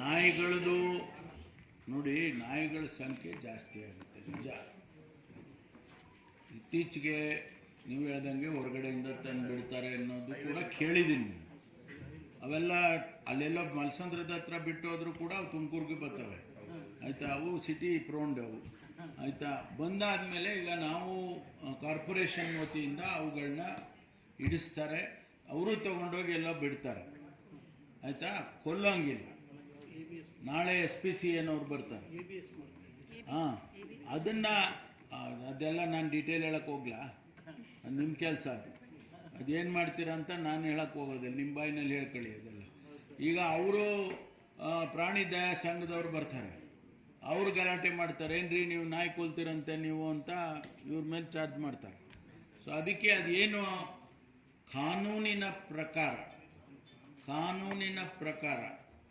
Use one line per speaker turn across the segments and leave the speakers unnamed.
ನಾಯಿಗಳದು ನೋಡಿ ನಾಯಿಗಳ ಸಂಖ್ಯೆ ಜಾಸ್ತಿ ಆಗುತ್ತೆ, ನಿಜ. ಇತ್ತೀಚೆಗೆ ನೀವು ಹೇಳ್ದಂಗೆ ಹೊರಗಡೆಯಿಂದ ತಂದು ಬಿಡ್ತಾರೆ ಅನ್ನೋದು ಕೂಡ ಕೇಳಿದ್ದೀನಿ. ಅವೆಲ್ಲ ಅಲ್ಲೆಲ್ಲ ಮಲ್ಸಂದ್ರದ ಹತ್ರ ಬಿಟ್ಟು ಹೋದ್ರೂ ಕೂಡ ಅವು ತುಮಕೂರಿಗೆ ಬರ್ತವೆ. ಆಯ್ತಾ? ಅವು ಸಿಟಿ ಪ್ರೋಂಡ್ ಅವು. ಆಯಿತಾ? ಬಂದಾದ್ಮೇಲೆ ಈಗ ನಾವು ಕಾರ್ಪೊರೇಷನ್ ವತಿಯಿಂದ ಅವುಗಳನ್ನ ಇಡಿಸ್ತಾರೆ ಅವರು ತಗೊಂಡೋಗಿ ಎಲ್ಲ ಬಿಡ್ತಾರೆ. ಆಯಿತಾ? ಕೊಲ್ಲಂಗಿಲ್ಲ. ನಾಳೆ ಎಸ್ ಪಿ ಸಿ ಏನವ್ರು ಬರ್ತಾರೆ. ಹಾಂ, ಅದನ್ನು ಅದೆಲ್ಲ ನಾನು ಡೀಟೇಲ್ ಹೇಳಕ್ಕೆ ಹೋಗ್ಲಾ? ನಿಮ್ಮ ಕೆಲಸ ಅದು. ಅದೇನು ಮಾಡ್ತೀರಾ ಅಂತ ನಾನು ಹೇಳಕ್ಕೆ ಹೋಗೋದಿಲ್ಲ. ನಿಮ್ಮ ಬಾಯಿನಲ್ಲಿ ಹೇಳ್ಕೊಳ್ಳಿ ಅದೆಲ್ಲ. ಈಗ ಅವರು ಪ್ರಾಣಿ ದಯಾ ಸಂಘದವ್ರು ಬರ್ತಾರೆ. ಅವ್ರು ಗಲಾಟೆ ಮಾಡ್ತಾರೆ. ಏನ್ರಿ ನೀವು ನಾಯಿ ಕೊಲ್ತೀರಂತೆ ನೀವು ಅಂತ ಇವ್ರ ಮೇಲೆ ಚಾರ್ಜ್ ಮಾಡ್ತಾರೆ. ಸೊ ಅದಕ್ಕೆ ಅದೇನು ಕಾನೂನಿನ ಪ್ರಕಾರ ಕಾನೂನಿನ ಪ್ರಕಾರ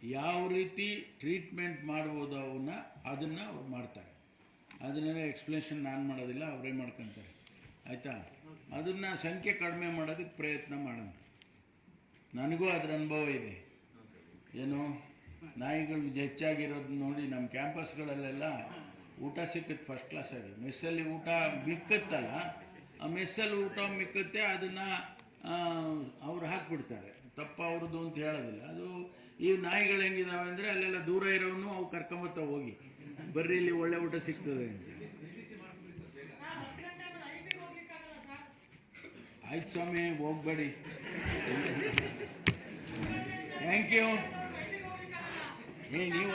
ಯಾವ ರೀತಿ ಟ್ರೀಟ್ಮೆಂಟ್ ಮಾಡ್ಬೋದು ಅವನ್ನ, ಅದನ್ನು ಅವ್ರು ಮಾಡ್ತಾರೆ. ಅದನ್ನೆಲ್ಲ ಎಕ್ಸ್ಪ್ಲೇಷನ್ ನಾನು ಮಾಡೋದಿಲ್ಲ, ಅವರೇ ಮಾಡ್ಕೊತಾರೆ. ಆಯಿತಾ? ಅದನ್ನು ಸಂಖ್ಯೆ ಕಡಿಮೆ ಮಾಡೋದಕ್ಕೆ ಪ್ರಯತ್ನ ಮಾಡೋಣ. ನನಗೂ ಅದರ ಅನುಭವ ಇದೆ. ಏನು? ನಾಯಿಗಳು ಹೆಚ್ಚಾಗಿರೋದು ನೋಡಿ ನಮ್ಮ ಕ್ಯಾಂಪಸ್ಗಳಲ್ಲೆಲ್ಲ ಊಟ ಸಿಕ್ಕತ್ತೆ ಫಸ್ಟ್ ಕ್ಲಾಸಾಗಿ ಮೆಸ್ಸಲ್ಲಿ ಊಟ ಮಿಕ್ಕತ್ತಲ್ಲ ಆ ಮೆಸ್ಸಲ್ಲಿ ಊಟ ಮಿಕ್ಕತ್ತೆ, ಅದನ್ನು ಅವ್ರು ಹಾಕ್ಬಿಡ್ತಾರೆ. ತಪ್ಪ ಅವ್ರದ್ದು ಅಂತ ಹೇಳೋದಿಲ್ಲ. ಅದು ಈ ನಾಯಿಗಳು ಹೆಂಗಿದಾವೆ ಅಂದರೆ ಅಲ್ಲೆಲ್ಲ ದೂರ ಇರೋನು ಅವು ಕರ್ಕೊಂಬತ್ತ ಹೋಗಿ. ಬರ್ರಿ ಇಲ್ಲಿ ಒಳ್ಳೆ ಊಟ ಸಿಗ್ತದೆ ಅಂತ. ಆಯ್ತು ಸ್ವಾಮಿ, ಹೋಗ್ಬೇಡಿ. ಥ್ಯಾಂಕ್ ಯು ಏ, ನೀವು